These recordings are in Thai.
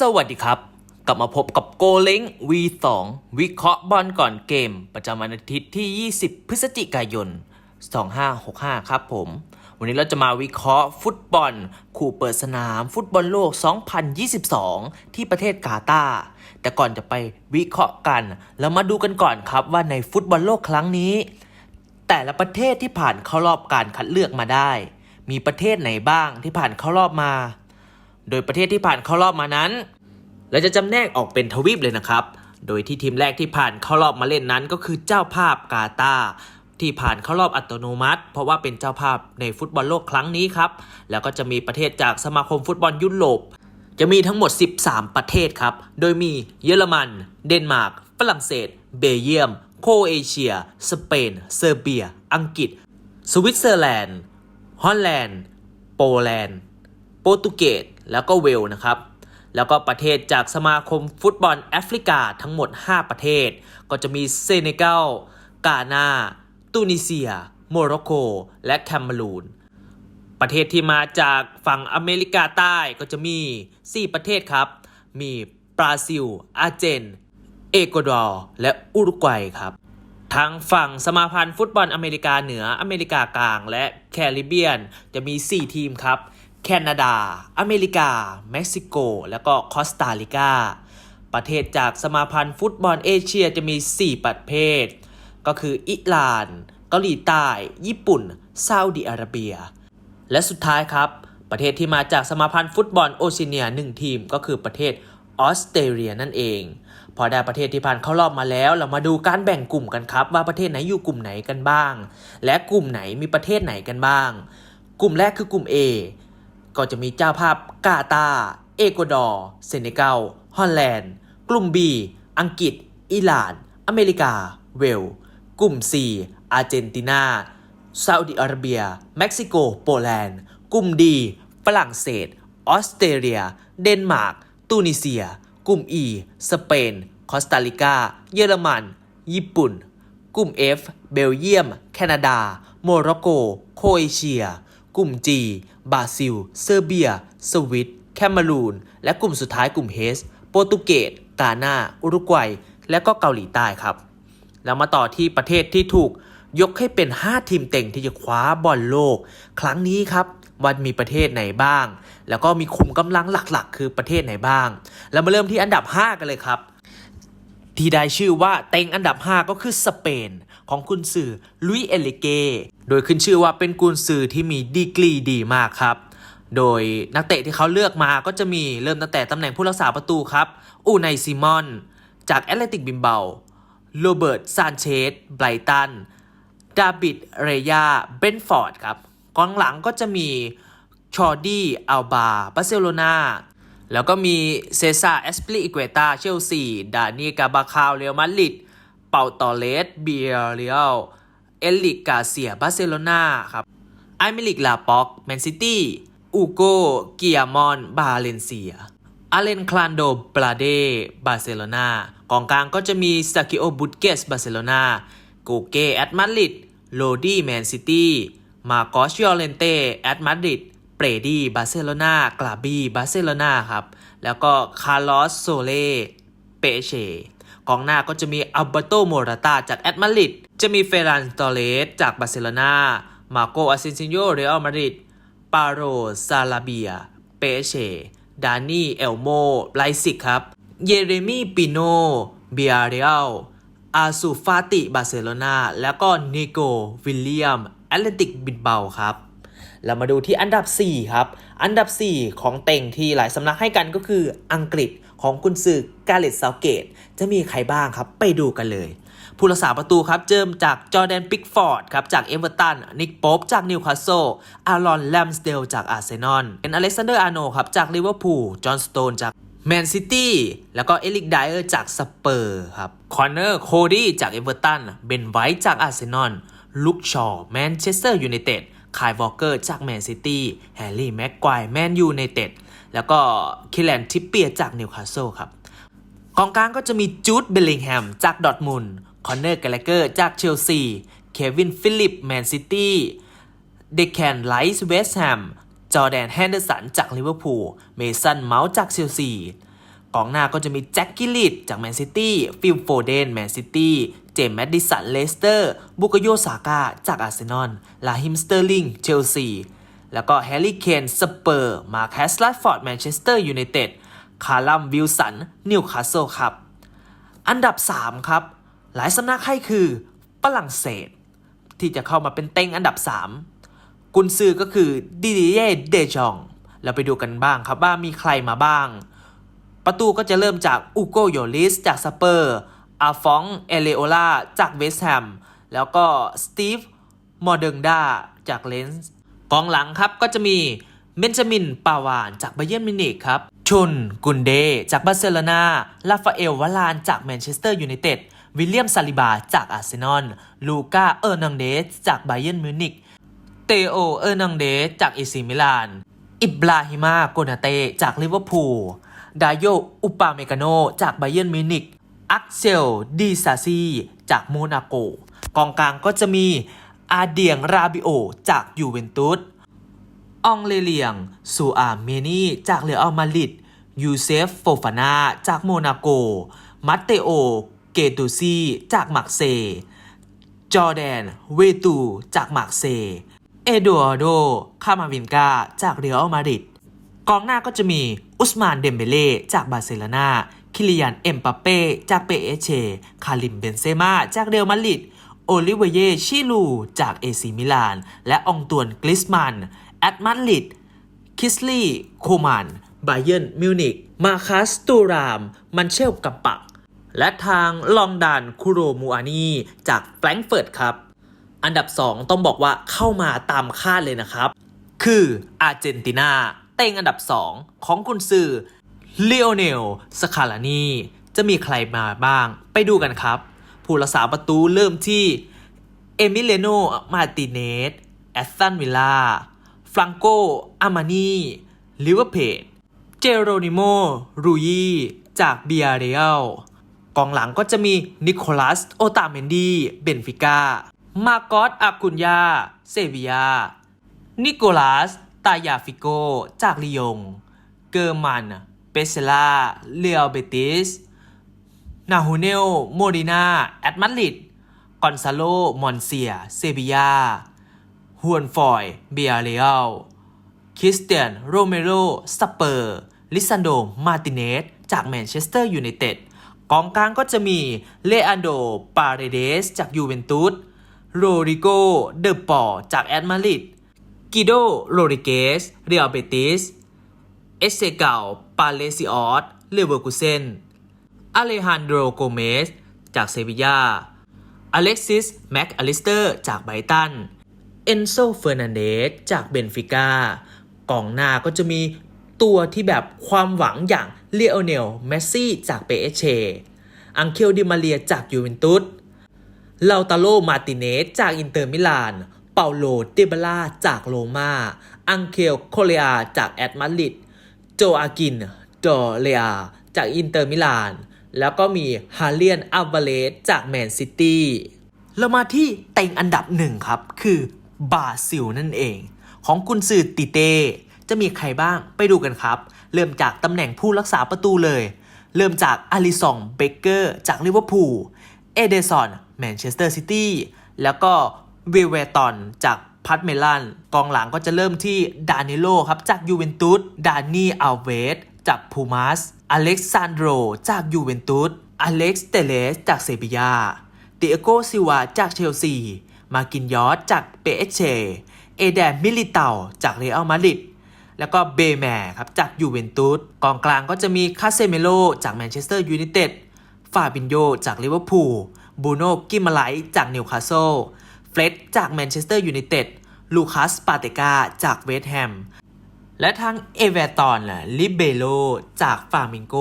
สวัสดีครับ กลับมาพบกับโกเล้ง V2 วิเคราะห์บอลก่อนเกม ประจำวันอาทิตย์ที่ 20 พฤศจิกายน 2565 ครับผม วันนี้เราจะมาวิเคราะห์ฟุตบอล คู่เปิดสนาม ฟุตบอลโลก 2022 ที่ประเทศกาตาร์แต่ก่อนจะไปวิเคราะห์กัน เรามาดูกันก่อนครับว่าในฟุตบอลโลกครั้งนี้ แต่ละประเทศที่ผ่านเข้ารอบการคัดเลือกมาได้ มีประเทศไหนบ้างที่ผ่านเข้ารอบมา โดยประเทศที่ผ่านเข้ารอบมานั้นเราจะจำแนกออกเป็นทวีปเลยนะครับ โดยที่ทีมแรกที่ผ่านเข้ารอบมาเล่นนั้น ก็คือเจ้าภาพกาตาที่ผ่านเข้ารอบอัตโนมัติ เพราะว่าเป็นเจ้าภาพในฟุตบอลโลกครั้งนี้ครับ แล้วก็จะมีประเทศจากสมาคมฟุตบอลยุโรปจะมีทั้งหมด 13 ประเทศครับ โดยมีเยอรมัน เดนมาร์ก ฝรั่งเศส เบลเยียม โคเอเชีย สเปน เซอร์เบีย อังกฤษ สวิตเซอร์แลนด์ ฮอลแลนด์ โปแลนด์ รตุเกสแล้วก็เวลนะครับ แล้วก็ประเทศจากสมาคมฟุตบอลแอฟริกาทั้งหมด 5 ประเทศ ก็จะมีเซเนกัลกานาตูนิเซีย โมร็อกโก และแคเมรูนประเทศที่มาจากฝั่งอเมริกาใต้ก็จะมี 4 ประเทศครับ มีบราซิล อาร์เจน เอกวาดอร์ และอุรุกวัยครับ ทางฝั่งสมาพันธ์ฟุตบอลอเมริกาเหนือ อเมริกากลาง และแคริบเบียนจะมี 4 ทีมครับ แคนาดา อเมริกา เม็กซิโก แล้วก็คอสตาริกา ประเทศจากสมาพันธ์ฟุตบอลเอเชียจะมี 4 ประเภท ก็คืออิหร่าน เกาหลีใต้ ญี่ปุ่น ซาอุดิอาระเบีย และสุดท้ายครับ ประเทศที่มาจากสมาพันธ์ฟุตบอลโอเชียเนียหนึ่งทีมก็คือประเทศออสเตรเลียนั่นเอง พอได้ประเทศที่ผ่านเข้ารอบมาแล้ว เรามาดูการแบ่งกลุ่มกันครับ ว่าประเทศไหนอยู่กลุ่มไหนกันบ้าง และกลุ่มไหนมีประเทศไหนกันบ้าง กลุ่มแรกคือกลุ่ม A ก็จะมีเจ้าภาพกาตาเอกวาดอร์ เซเนกัล ฮอลแลนด์ กลุ่ม B อังกฤษ อิหร่าน อเมริกา เวล กลุ่ม C อาร์เจนตินา ซาอุดิอาระเบีย เม็กซิโก โปแลนด์ กลุ่มดีฝรั่งเศส ออสเตรเลีย เดนมาร์ก ตูนิเซีย กลุ่ม E สเปน คอสตาริกา เยอรมัน ญี่ปุ่น กลุ่ม F เบลเยียม แคนาดา โมร็อกโก โคเอเชีย กลุ่ม G บราซิล เซอร์เบีย สวิต แคเมรูน และกลุ่มสุดท้ายกลุ่ม H โปรตุเกส กาหนาอุรุกวัย และก็เกาหลีใต้ครับ แล้วมาต่อที่ประเทศที่ถูกยกให้เป็น 5 ทีมเต็งที่จะคว้าบอลโลก ครั้งนี้ครับวันมีประเทศไหนบ้าง แล้วก็มีคุมกำลังหลักๆ คือประเทศไหนบ้าง แล้วมาเริ่มที่อันดับ 5 กันเลยครับ ที่ได้ชื่อว่าเต็งอันดับ 5 ก็คือสเปน ของกุนซือลุยเอลิเก โดยขึ้นชื่อว่าเป็นกุนซือที่มีดีกรีดีมากครับ โดยนักเตะที่เขาเลือกมาก็จะมีเริ่มตั้งแต่ตำแหน่งผู้รักษาประตูครับ อูไนซิมอน จากแอตเลติกบิมเบาโรเบิร์ตซานเชสไบรตัน ดาบิด เรยา เบนฟอร์ดครับกองหลังก็จะมีชอร์ดี้อัลบาบาร์เซโลนา แล้วก็มีเซซาเอสปลีอิเกตาเชลซี ดานีกาบาคาวเรอัลมาดริด เปาตอเลสเบียเรียลเอลิกกาเซียบาร์เซโลนาครับไอมิลิกลาป็อกแมนซิตี้อูโกเกียมอน บาเลนเซียอาเลนคลานโดบราเด บาร์เซโลนากองกลางก็จะมีซากิโอบุตเกสบาร์เซโลนาโกเกแอตมาดริดโรดี้แมนซิตี้มาโกสยอเลนเต้แอตมาดริด เปรดี้บาร์เซโลนากลาบีบาร์เซโลนาครับ แล้วก็คาร์ลอสโซเล่เปเชกองหน้าก็จะมีอัลเบโตโมราตาจากแอตมาดริดจะมีเฟรันตอเลสจากบาร์เซโลนามาโกอาเซนซิโยเรอัลมาดริดปาโรซาลาเบีย เปเชดานี่เอลโมไลซิกครับ เยเรมีปิโนเบียเรียลอาซูฟาติบาร์เซโลนาแล้วก็เนโกวิลเลียมแอตเลติกบินเบาครับ เรามาดูที่อันดับ 4 ครับ อันดับ 4 ของเต็งที่หลายสำนักให้กันก็คืออังกฤษของกุนซือกาเลตเซาเกต จะมีใครบ้างครับไปดูกันเลย ผู้รักษาประตูครับ เจิมจากจอร์แดนปิกฟอร์ดครับ จากเอเวอร์ตัน นิกโป๊ปจากนิวคาสเซิลอารอนแลมสเดลจากอาร์เซนอลเป็นอเล็กซานเดอร์อาร์โนครับ จากลิเวอร์พูล จอห์นสโตนจากแมนซิตี้แล้วก็เอลิกไดเออร์จากสเปอร์ครับ คอนเนอร์โคดี้จากเอเวอร์ตัน เบนไวท์จากอาร์เซนอลลุคชอว์แมนเชสเตอร์ยูไนเต็ด คายวอลเกอร์จากแมนซิตี้แฮร์รี่แม็กควายแมนยูไนเต็ดแล้วก็คิแลนทิปเปียจากนิวคาสเซิลครับกองกลางก็จะมีจูดเบลลิงแฮมจากดอทมุนคอนเนอร์แกลเกอร์จากเชลซีเควินฟิลิปแมนซิตี้เดคแคนไลส์เวสต์แฮมจอแดนแฮนเดอร์สันจากลิเวอร์พูลเมสันเมาส์จากเชลซีกองหน้าก็จะมีแจ็คกิลิดจากแมนซิตี้ฟิลโฟเดนแมนซิตี้ เจมส์แมดดิสันเลสเตอร์ บุกโยซาก้าจากอาร์เซนอล ลาฮิมสเตอร์ลิงเชลซี แล้วก็แฮร์รี่เคนสเปอร์ มาแคสลัดฟอร์ดแมนเชสเตอร์ยูไนเต็ด คาร์ลัมวิลสันนิวคาสเซิลครับ อันดับ 3 ครับ หลายสำนักให้คือฝรั่งเศส ที่จะเข้ามาเป็นเต็งอันดับ 3 กุนซือก็คือดิดิเยเดจอง เราไปดูกันบ้างครับว่ามีใครมาบ้างประตูก็จะเริ่มจากอูโกโยลิสจากสเปอร์ อาฟองเอเลโอลาจากเวสต์แฮม แล้วก็สตีฟมอเดิงดาจากเลนส์กองหลังครับก็จะมีเบนจามิน ปาวานจากไบเยร์นมินิกครับ ชุน กุนเด จากบาร์เซโลนาลาฟาเอล วาลาน จากแมนเชสเตอร์ยูไนเต็ด วิลเลียม ซาลิบา จากอาร์เซนอล ลูก้าเออร์นังเดส จากไบเยร์นมิวนิกเตโอ เออร์นังเดส จากเอซีมิลาน อิบราฮิมา โกนาเต จากลิเวอร์พูล ดาโย อุปาเมกาโน จากไบเยร์นมิวนิก อักเซลดีซาซีจากโมนาโก กองกลางก็จะมีอาเดียงราบิโอจากยูเวนตุส อองเลเลียงซูอาเมนีจากเรอัลมาดริด ยูเซฟโฟฟานาจากโมนาโก มัตเตโอ เกตูซีจากมักเซย์จอแดน เวตูจากมักเซย์เอโดร์โด คามาวินกาจากเรอัลมาดริด กองหน้าก็จะมีอุสมานเดมเบเล่จากบาร์เซโลนา คิลิยันเอ็มปาเป้จากเปเอเช คาริมเบนเซม่าจากเรอัลมาดริด โอลิเวเยชิลู จากเอซีมิลาน และองตวนกลิสมัน แอตมาดริด คิสลีโคมันไบเยร์นมิวนิก มาคัสตูราม มันเชลกัปปัก และทางลองดานคุโรมูอานีจากแฟรงก์เฟิร์ตครับ อันดับ 2 ต้องบอกว่าเข้ามาตามคาดเลยนะครับ คืออาร์เจนตินาเต็งอันดับ 2 ของกุนซือ เลโอเนลสคาลานีจะมีใครมาบ้าง ไปดูกันครับ ผู้รักษาประตูเริ่มที่ เอมิเลโน มาติเนส แอสตันวิลล่า ฟรังโก อามานีลิเวอร์เพดเจโรนิโม รูยีจากเบียเรียลกองหลังก็จะมีนิโคลัส โอตาเมนดี เบนฟิก้า มาโกอสอากุนยา เซบียา นิโคลัส ตายาฟิโก จากลียง เกอร์มัน ปเซล่าเรียลเบติสนาฮูเนลโมดินาแอตมาริดกอนซาโลมอนเซีย เซบียาฮวนฟอย เบียเรียลคริสเตียน โรเมโรสเปอร์ ลิซันโด มาร์ติเนส จากแมนเชสเตอร์ยูไนเต็ดกองกลางก็จะมีเลอันโด ปาเรเดส จากยูเวนตุส โรริโก เดอปอจากแอตมาริดกิโด โรริเกส เรียลเบติส เอสเซเกา ปาเลซิออสเลเวอร์กูเซนอเลฮันโดโกเมสจากเซบียาอเล็กซิสแม็กอลิสเตอร์จากไบตัน เอนโซเฟอร์นันเดสจากเบนฟิก้ากองหน้าก็จะมีตัวที่แบบความหวังอย่างเลโอเนลเมสซี่จากเปเอเชอังเคลดิมาเรียจากยูเวนตุสลาตาโลมาติเนสจากอินเตอร์มิลาน เปาโลเดบล่าจากโรมาอังเคลโคเลียจากแอตมาดริด โจอากินดอเลียจากอินเตอร์มิลาน แล้วก็มีฮาเลียนอัลวาเลสจากแมนซิตี้เรามาที่เต็งอันดับหนึ่งครับ คือบราซิลนั่นเอง ของกุนซือติเต จะมีใครบ้างไปดูกันครับ เริ่มจากตำแหน่งผู้รักษาประตูเลย เริ่มจากอาริซองเบเกอร์จากลิเวอร์พูลเอเดซอนแมนเชสเตอร์ซิตี้แล้วก็เวเวตอนจาก พัทเมลันกองหลังก็จะเริ่มที่ดานิโลครับจากยูเวนตุสดานี่อัลเวสจากพูมัสอเล็กซานโดรจากยูเวนตุสอเล็กซ์เตเลสจากเซบียาเตียโกซิวาจากเชลซีมากินยอสจากเปเอเชเอแดนมิลิเตาจากเรอัลมาดริดแล้วก็เบแมร์ครับจากยูเวนตุสกองกลางก็จะมีคาเซเมโลจากแมนเชสเตอร์ยูไนเต็ดฟาบินโยจากลิเวอร์พูลบูโน่กิมมาไลจากนิวคาสเซิล เฟร็ดจากแมนเชสเตอร์ยูไนเต็ดลูคัสปาเตกาจากเวสต์แฮม และทางเอเวอร์ตันล่ะลิเบโลจากฟามิงโก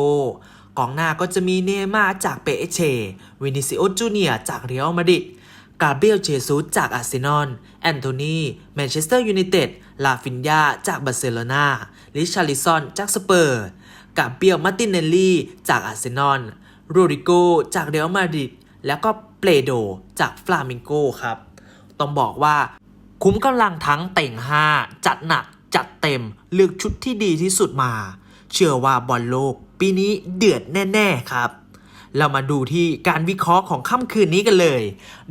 กองหน้าก็จะมีเนมาจากเปเชวินิซิโอจูเนียจากเรอัลมาดริดกาเบรียลเจซุสจากอาร์เซนอล แอนโทนีแมนเชสเตอร์ยูไนเต็ด ลาฟินยาจากบาร์เซโลนาลิชาริซอนจากสเปอร์ กาเบรียลมาตินเนลลี่จากอาร์เซนอล โรดิโกจากเรอัลมาดริด แล้วก็เปเลโดจากฟลามิงโกครับ ต้องบอกว่าคุ้มกำลังทั้งเต่ง5จัดหนักจัดเต็มเลือกชุดที่ดีที่สุดมา เชื่อว่าบอลโลก ปีนี้เดือดแน่ ๆ ครับ เรามาดูที่การวิเคราะห์ของค่ำคืนนี้กันเลย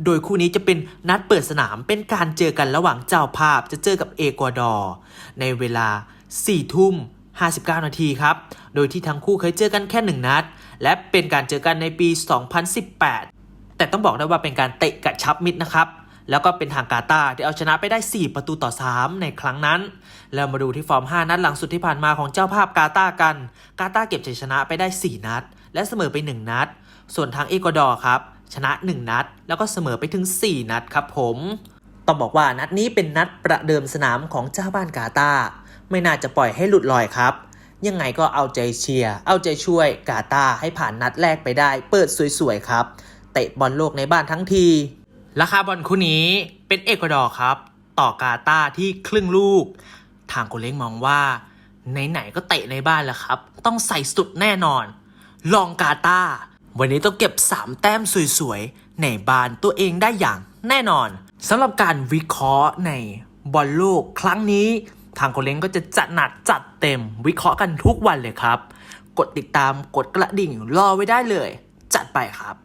โดยคู่นี้จะเป็นนัดเปิดสนามเป็นการเจอกันระหว่างเจ้าภาพจะเจอกับเอกวาดอร์ในเวลา4ทุ่ม59 นาทีครับ โดยที่ทั้งคู่เคยเจอกันแค่ 1 นัด และเป็นการเจอกันในปี 2018 แต่ต้องบอกได้ว่าเป็นการเตะกระชับมิตรนะครับ แล้วก็เป็นทางกาตาที่เอาชนะไปได้ 4 ประตูต่อ 3 ในครั้งนั้น แล้วมาดูที่ฟอร์ม 5 นัดหลังสุดที่ผ่านมาของเจ้าภาพกาตากัน กาตาเก็บชัยชนะไปได้ 4 นัด และเสมอไป 1 นัด ส่วนทางเอกวาดอร์ครับ ชนะ 1 นัด แล้วก็เสมอไปถึง 4 นัดครับผม ต้องบอกว่านัดนี้เป็นนัดประเดิมสนามของเจ้าบ้านกาตาไม่น่าจะปล่อยให้หลุดลอยครับ ยังไงก็เอาใจเชียร์ เอาใจช่วยกาตาให้ผ่านนัดแรกไปได้ เปิดสวยๆครับ เตะบอลโลกในบ้านทั้งที ราคาบอลคู่นี้เป็นเอกวาดอร์ครับ ต่อกาตาที่ครึ่งลูก ทางโกเล้งมองว่าไหนๆก็เตะในบ้านแล้วครับ ต้องใส่สุดแน่นอน ลองกาตาวันนี้ต้องเก็บ 3 แต้มสวยๆ ในบ้านตัวเองได้อย่างแน่นอนสำหรับการวิเคราะห์ในบอลโลกครั้งนี้ ทางโกเล้งก็จะจัดหนักจัดเต็มวิเคราะห์กันทุกวันเลยครับ กดติดตามกดกระดิ่งรอไว้ได้เลย จัดไปครับ